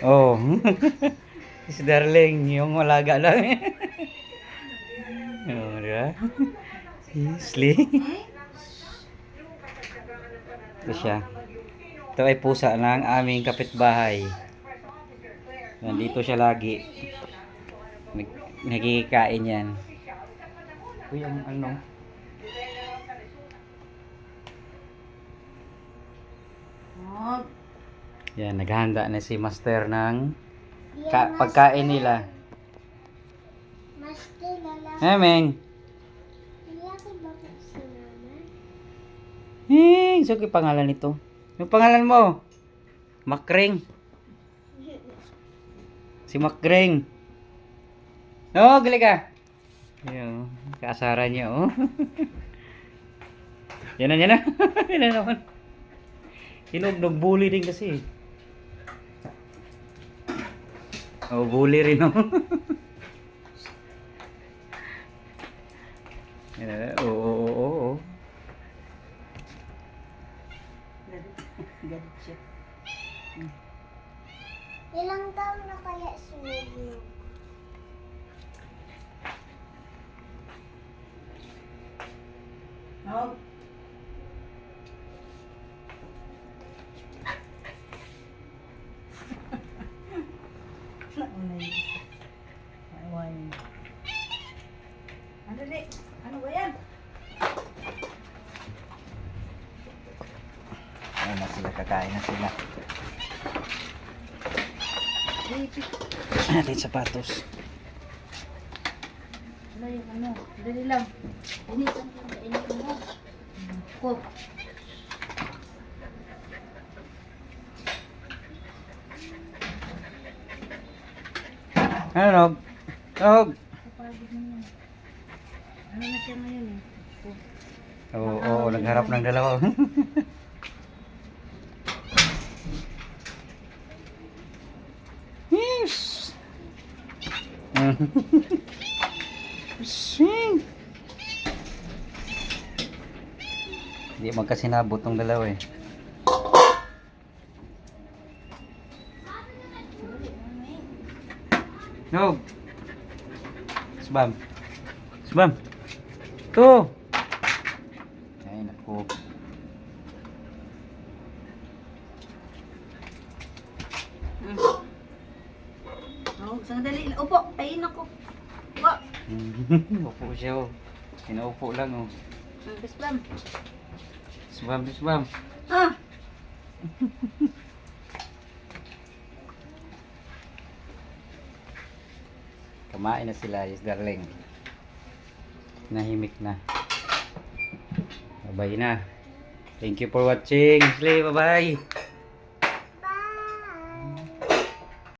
Oh. si Darling, yung malaga lang. oh, di ba? Sli. Ito siya. Ito ay pusa ng aming kapitbahay. Nandito siya lagi. Nag nagkikain yan. Uy, ang ano? Yan, naghahanda na si Master ng ka- pagkain nila. Mas kilala. Eh, Meng. Lalaki ba po si mama? Eh, so yung pangalan nito. Yung pangalan mo? Makring. Si Makring. Oh, gali ka. Ayun, kaasara niya, oh. yan na, yan na. yan na naman. Hinog, nag-bully din kasi. Oh, bully rin, oh. Yan, Oo, oo, oo, oo. galit siya. Ilang taon na kaya si Mama? Oh. Nauna yun. Maiwan. Ano di? Ano ba yan? Ayun na sila, kakain na sila. Natin sapatos. Wala yung ano. Dali lang. Inisan ko. Inisan mo. Ko. Ano, Nog? Nog? Ano na siya ngayon eh? Oo, oo, nagharap ng dalawa. yes! Swing! Hindi magkasinabot tong dalawa eh. Nog! Sbam! Sbam! To! Ay, naku. Oh, sandali. Upo. Pain ako. Upo. Upo siya oh. Pinaupo lang oh. Bisbam. Sbam, sbam. Ah! Kumain na sila, is darling. Nahimik na. Bye na. Thank you for watching. Slay, bye-bye.